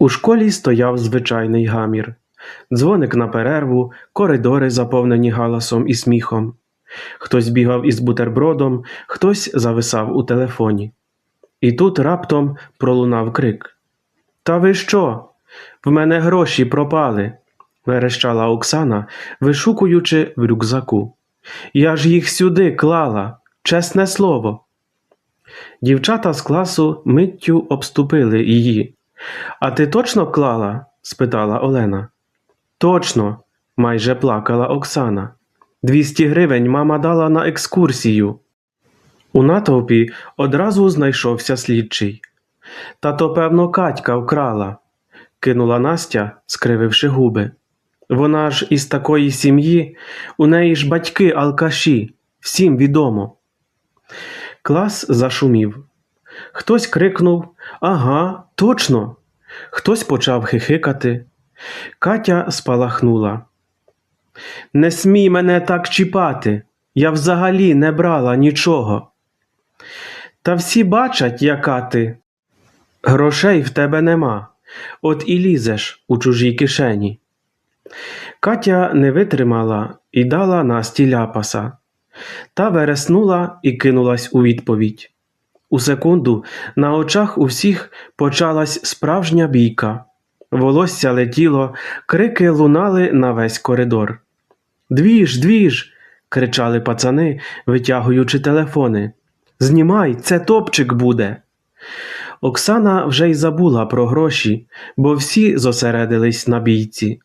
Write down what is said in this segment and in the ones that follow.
У школі стояв звичайний гамір. Дзвоник на перерву, коридори заповнені галасом і сміхом. Хтось бігав із бутербродом, хтось зависав у телефоні. І тут раптом пролунав крик. Та ви що? В мене гроші пропали, верещала Оксана, вишукуючи в рюкзаку. Я ж їх сюди клала, чесне слово. Дівчата з класу миттю обступили її. А ти точно клала? спитала Олена. Точно, майже плакала Оксана. Двісті гривень мама дала на екскурсію. У натовпі одразу знайшовся слідчий. Та то, певно, Катька вкрала, кинула Настя, скрививши губи. Вона ж із такої сім'ї, у неї ж батьки алкаші, всім відомо. Клас зашумів. Хтось крикнув Ага, точно. Хтось почав хихикати. Катя спалахнула. Не смій мене так чіпати. Я взагалі не брала нічого. Та всі бачать, яка ти. Грошей в тебе нема. От і лізеш у чужій кишені. Катя не витримала і дала Насті ляпаса. Та вереснула і кинулась у відповідь. У секунду на очах у всіх почалась справжня бійка. Волосся летіло, крики лунали на весь коридор. Двіж, двіж. кричали пацани, витягуючи телефони. Знімай, це топчик буде. Оксана вже й забула про гроші, бо всі зосередились на бійці.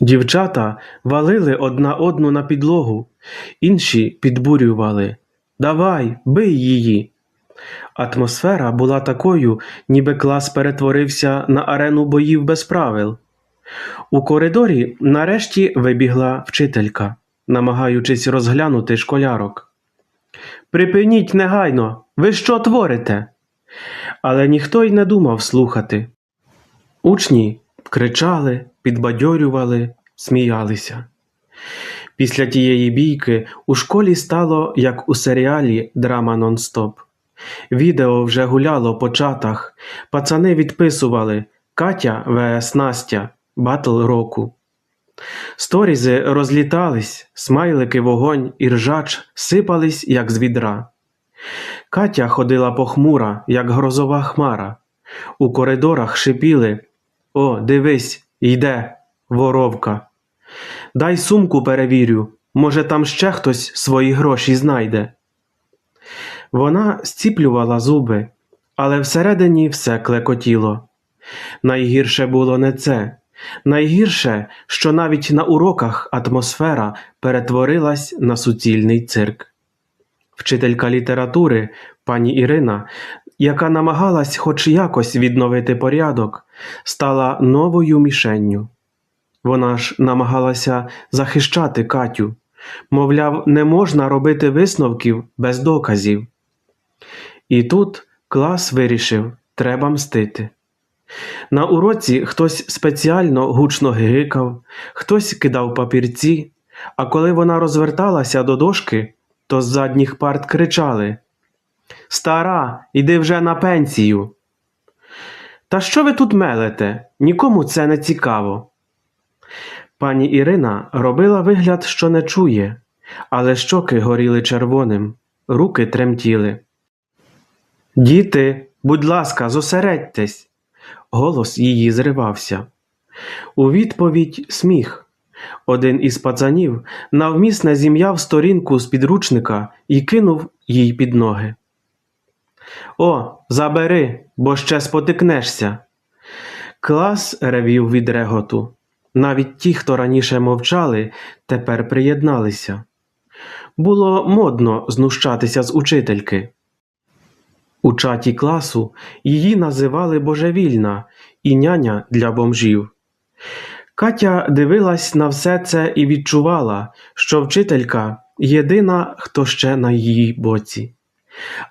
Дівчата валили одна одну на підлогу, інші підбурювали Давай, бий її. Атмосфера була такою, ніби клас перетворився на арену боїв без правил. У коридорі нарешті вибігла вчителька, намагаючись розглянути школярок. Припиніть негайно, ви що творите? Але ніхто й не думав слухати. Учні кричали, підбадьорювали, сміялися. Після тієї бійки у школі стало, як у серіалі Драма нон-стоп. Відео вже гуляло по чатах, пацани відписували Катя ВС Настя, Батл року. Сторізи розлітались, смайлики вогонь і ржач сипались, як з відра. Катя ходила похмура, як грозова хмара. У коридорах шипіли О, дивись, йде, воровка. Дай сумку перевірю, може, там ще хтось свої гроші знайде. Вона зціплювала зуби, але всередині все клекотіло. Найгірше було не це. Найгірше, що навіть на уроках атмосфера перетворилась на суцільний цирк. Вчителька літератури, пані Ірина, яка намагалась хоч якось відновити порядок, стала новою мішенню. Вона ж намагалася захищати Катю, мовляв, не можна робити висновків без доказів. І тут клас вирішив, треба мстити. На уроці хтось спеціально гучно гикав, хтось кидав папірці, а коли вона розверталася до дошки, то з задніх парт кричали Стара, іди вже на пенсію. Та що ви тут мелете? Нікому це не цікаво. Пані Ірина робила вигляд, що не чує, але щоки горіли червоним, руки тремтіли. Діти, будь ласка, зосередьтесь. Голос її зривався. У відповідь сміх. Один із пацанів навмисне зім'яв сторінку з підручника і кинув їй під ноги. О, забери, бо ще спотикнешся. Клас ревів від реготу. Навіть ті, хто раніше мовчали, тепер приєдналися. Було модно знущатися з учительки. У чаті класу її називали божевільна і няня для бомжів. Катя дивилась на все це і відчувала, що вчителька єдина, хто ще на її боці.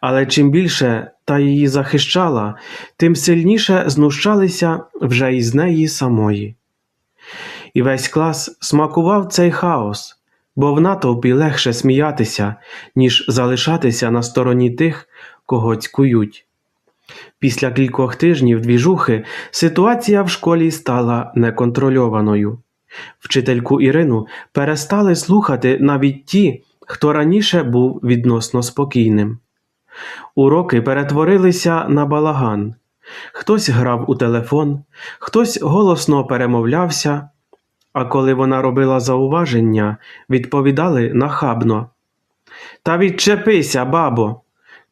Але чим більше та її захищала, тим сильніше знущалися вже із неї самої. І весь клас смакував цей хаос, бо в натовпі легше сміятися, ніж залишатися на стороні тих, кого цькують. Після кількох тижнів двіжухи ситуація в школі стала неконтрольованою. Вчительку Ірину перестали слухати навіть ті, хто раніше був відносно спокійним. Уроки перетворилися на балаган. Хтось грав у телефон, хтось голосно перемовлявся, а коли вона робила зауваження, відповідали нахабно. Та відчепися, бабо,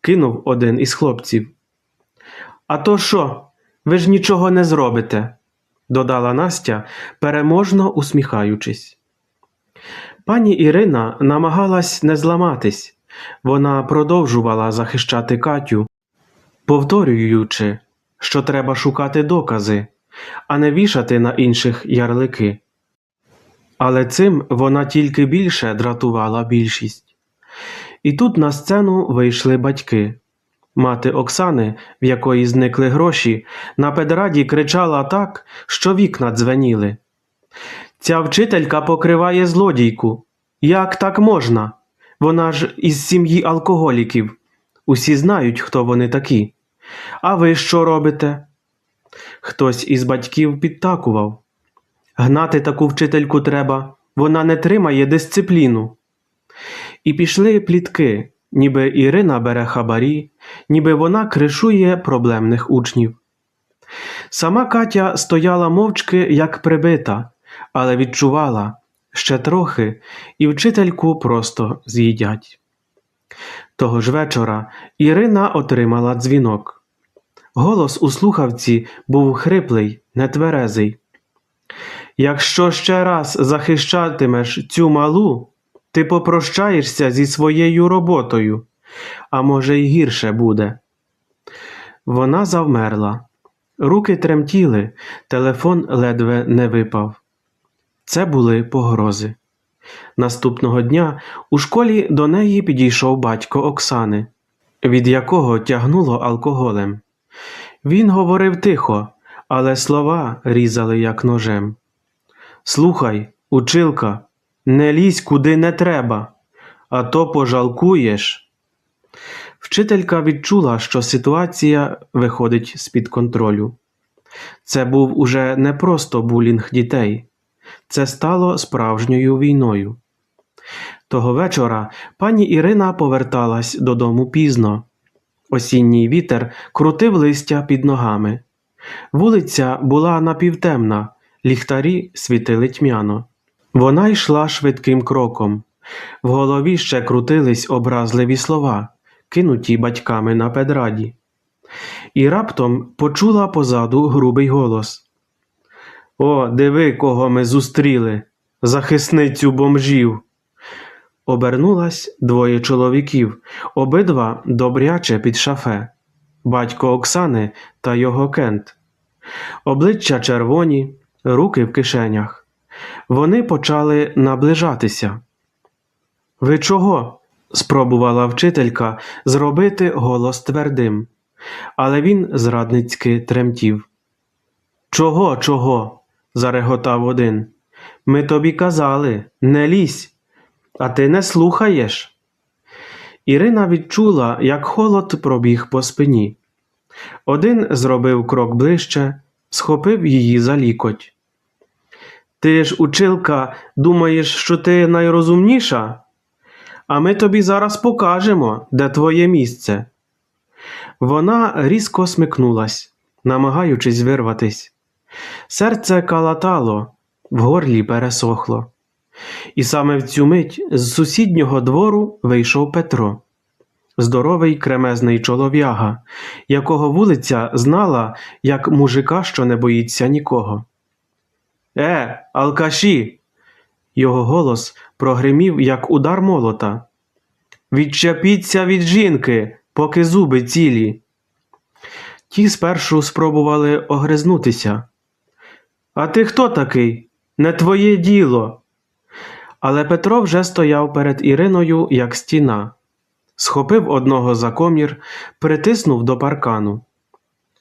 кинув один із хлопців. А то що? Ви ж нічого не зробите, додала Настя, переможно усміхаючись. Пані Ірина намагалась не зламатись. Вона продовжувала захищати Катю, повторюючи, що треба шукати докази, а не вішати на інших ярлики. Але цим вона тільки більше дратувала більшість. І тут на сцену вийшли батьки. Мати Оксани, в якої зникли гроші, на педраді кричала так, що вікна дзвеніли. Ця вчителька покриває злодійку. Як так можна? Вона ж із сім'ї алкоголіків. Усі знають, хто вони такі. А ви що робите? Хтось із батьків підтакував. Гнати таку вчительку треба, вона не тримає дисципліну. І пішли плітки, ніби Ірина бере хабарі, ніби вона кришує проблемних учнів. Сама Катя стояла мовчки, як прибита, але відчувала ще трохи, і вчительку просто з'їдять. Того ж вечора Ірина отримала дзвінок. Голос у слухавці був хриплий, нетверезий. Якщо ще раз захищатимеш цю малу, ти попрощаєшся зі своєю роботою, а може й гірше буде. Вона завмерла. Руки тремтіли, телефон ледве не випав. Це були погрози. Наступного дня у школі до неї підійшов батько Оксани, від якого тягнуло алкоголем. Він говорив тихо, але слова різали як ножем. Слухай, училка, не лізь куди не треба, а то пожалкуєш. Вчителька відчула, що ситуація виходить з-під контролю. Це був уже не просто булінг дітей, це стало справжньою війною. Того вечора пані Ірина поверталась додому пізно. Осінній вітер крутив листя під ногами. Вулиця була напівтемна, ліхтарі світили тьмяно. Вона йшла швидким кроком. В голові ще крутились образливі слова, кинуті батьками на педраді. І раптом почула позаду грубий голос. О, диви, кого ми зустріли, захисницю бомжів. Обернулась двоє чоловіків, обидва добряче під шафе, батько Оксани та його кент. Обличчя червоні, руки в кишенях. Вони почали наближатися. Ви чого? спробувала вчителька зробити голос твердим, але він зрадницьки тремтів. Чого, чого? зареготав один. Ми тобі казали, не лізь, а ти не слухаєш. Ірина відчула, як холод пробіг по спині. Один зробив крок ближче, схопив її за лікоть. Ти ж, училка, думаєш, що ти найрозумніша? А ми тобі зараз покажемо, де твоє місце. Вона різко смикнулась, намагаючись вирватись. Серце калатало, в горлі пересохло. І саме в цю мить з сусіднього двору вийшов Петро, здоровий кремезний чолов'яга, якого вулиця знала як мужика, що не боїться нікого. Е, алкаші! Його голос прогримів, як удар молота. Відчепіться від жінки, поки зуби цілі. Ті спершу спробували огризнутися. А ти хто такий? Не твоє діло. Але Петро вже стояв перед Іриною, як стіна, схопив одного за комір, притиснув до паркану.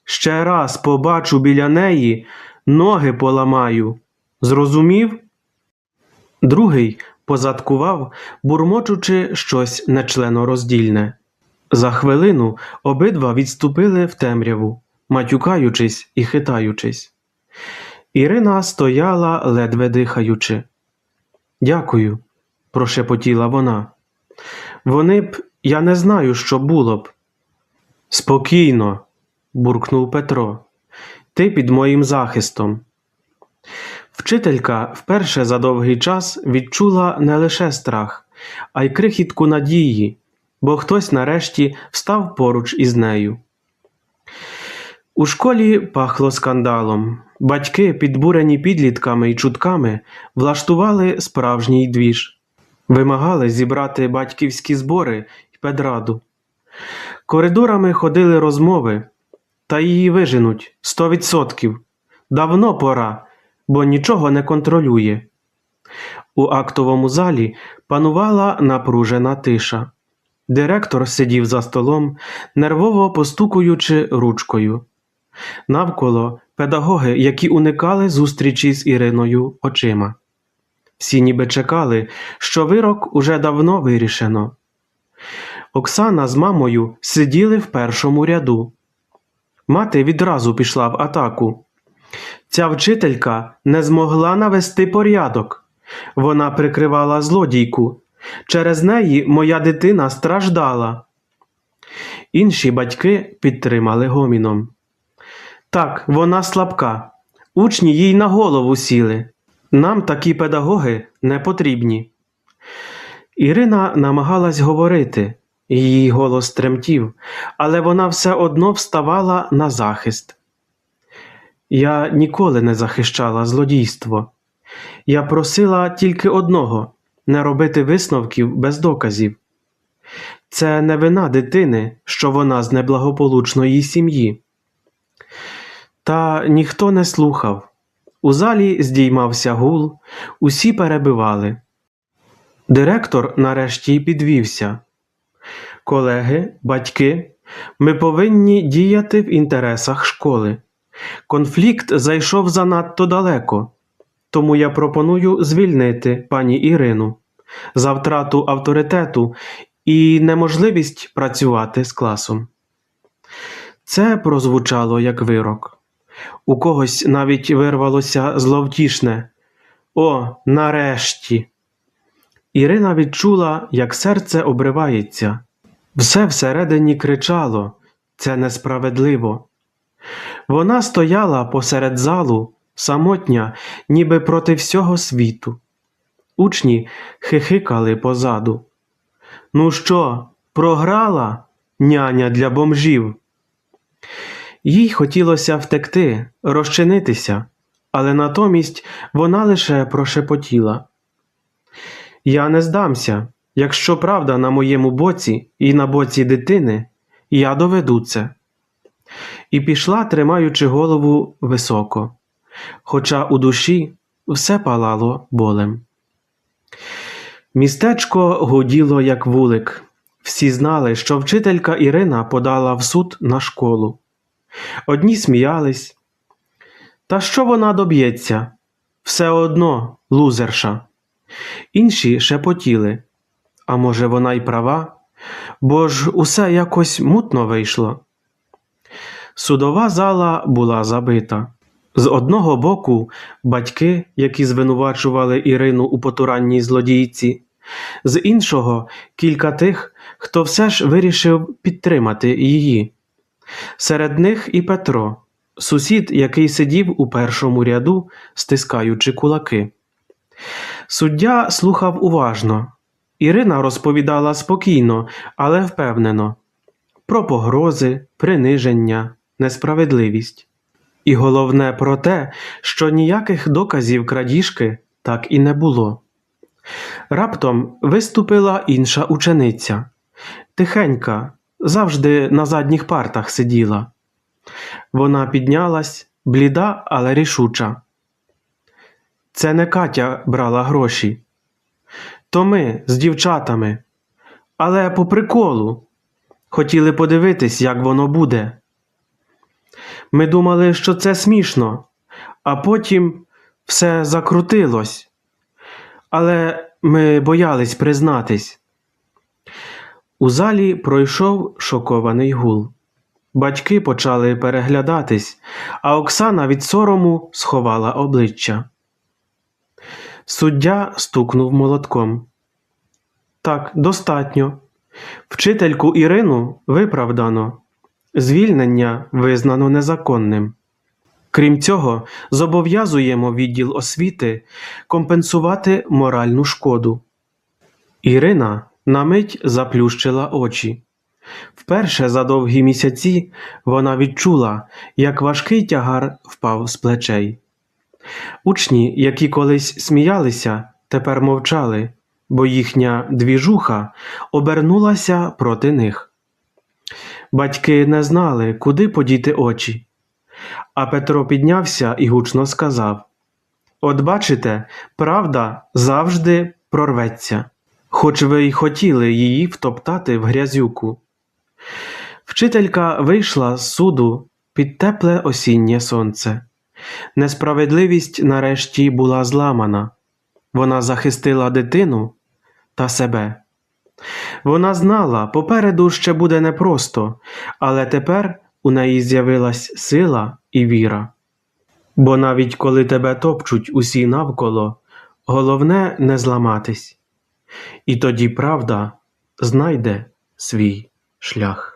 Ще раз побачу біля неї, ноги поламаю. Зрозумів? Другий позадкував, бурмочучи щось нечленороздільне. За хвилину обидва відступили в темряву, матюкаючись і хитаючись. Ірина стояла, ледве дихаючи. Дякую, прошепотіла вона. Вони б, я не знаю, що було б. Спокійно, буркнув Петро. Ти під моїм захистом. Вчителька вперше за довгий час відчула не лише страх, а й крихітку надії, бо хтось нарешті встав поруч із нею. У школі пахло скандалом. Батьки, підбурені підлітками і чутками, влаштували справжній двіж, вимагали зібрати батьківські збори й педраду. Коридорами ходили розмови, та її виженуть сто відсотків. Давно пора, бо нічого не контролює. У актовому залі панувала напружена тиша. Директор сидів за столом, нервово постукуючи ручкою. Навколо педагоги, які уникали зустрічі з Іриною очима. Всі ніби чекали, що вирок уже давно вирішено. Оксана з мамою сиділи в першому ряду. Мати відразу пішла в атаку. Ця вчителька не змогла навести порядок. Вона прикривала злодійку. Через неї моя дитина страждала. Інші батьки підтримали гоміном. Так, вона слабка. Учні їй на голову сіли. Нам такі педагоги не потрібні. Ірина намагалась говорити, її голос тремтів, але вона все одно вставала на захист. Я ніколи не захищала злодійство. Я просила тільки одного не робити висновків без доказів. Це не вина дитини, що вона з неблагополучної сім'ї. Та ніхто не слухав. У залі здіймався гул, усі перебивали. Директор нарешті підвівся. Колеги, батьки, ми повинні діяти в інтересах школи. Конфлікт зайшов занадто далеко, тому я пропоную звільнити пані Ірину за втрату авторитету і неможливість працювати з класом. Це прозвучало як вирок. У когось навіть вирвалося зловтішне О, нарешті. Ірина відчула, як серце обривається. Все всередині кричало це несправедливо. Вона стояла посеред залу, самотня, ніби проти всього світу. Учні хихикали позаду. Ну що, програла, няня для бомжів? Їй хотілося втекти, розчинитися, але натомість вона лише прошепотіла. Я не здамся, якщо правда на моєму боці і на боці дитини, я доведу це. І пішла, тримаючи голову високо, хоча у душі все палало болем. Містечко гуділо, як вулик. Всі знали, що вчителька Ірина подала в суд на школу. Одні сміялись. Та що вона доб'ється? Все одно лузерша. Інші шепотіли. А може, вона й права, бо ж усе якось мутно вийшло. Судова зала була забита. З одного боку батьки, які звинувачували Ірину у потуранній злодійці, з іншого кілька тих, хто все ж вирішив підтримати її. Серед них і Петро, сусід, який сидів у першому ряду, стискаючи кулаки. Суддя слухав уважно. Ірина розповідала спокійно, але впевнено про погрози, приниження, несправедливість. І головне про те, що ніяких доказів крадіжки так і не було. Раптом виступила інша учениця, тихенька, завжди на задніх партах сиділа. Вона піднялась, бліда, але рішуча. Це не Катя брала гроші. То ми з дівчатами. Але по приколу. Хотіли подивитись, як воно буде. Ми думали, що це смішно, а потім все закрутилось. Але ми боялись признатись. У залі пройшов шокований гул. Батьки почали переглядатись, а Оксана від сорому сховала обличчя. Суддя стукнув молотком. Так, достатньо. Вчительку Ірину виправдано. Звільнення визнано незаконним. Крім цього, зобов'язуємо відділ освіти компенсувати моральну шкоду. Ірина на мить заплющила очі. Вперше за довгі місяці вона відчула, як важкий тягар впав з плечей. Учні, які колись сміялися, тепер мовчали, бо їхня двіжуха обернулася проти них. Батьки не знали, куди подіти очі. А Петро піднявся і гучно сказав: От бачите, правда завжди прорветься, хоч ви й хотіли її втоптати в грязюку. Вчителька вийшла з суду під тепле осіннє сонце. Несправедливість нарешті була зламана. Вона захистила дитину та себе. Вона знала, попереду ще буде непросто, але тепер у неї з'явилась сила і віра. Бо навіть коли тебе топчуть усі навколо, головне не зламатись. І тоді правда знайде свій шлях.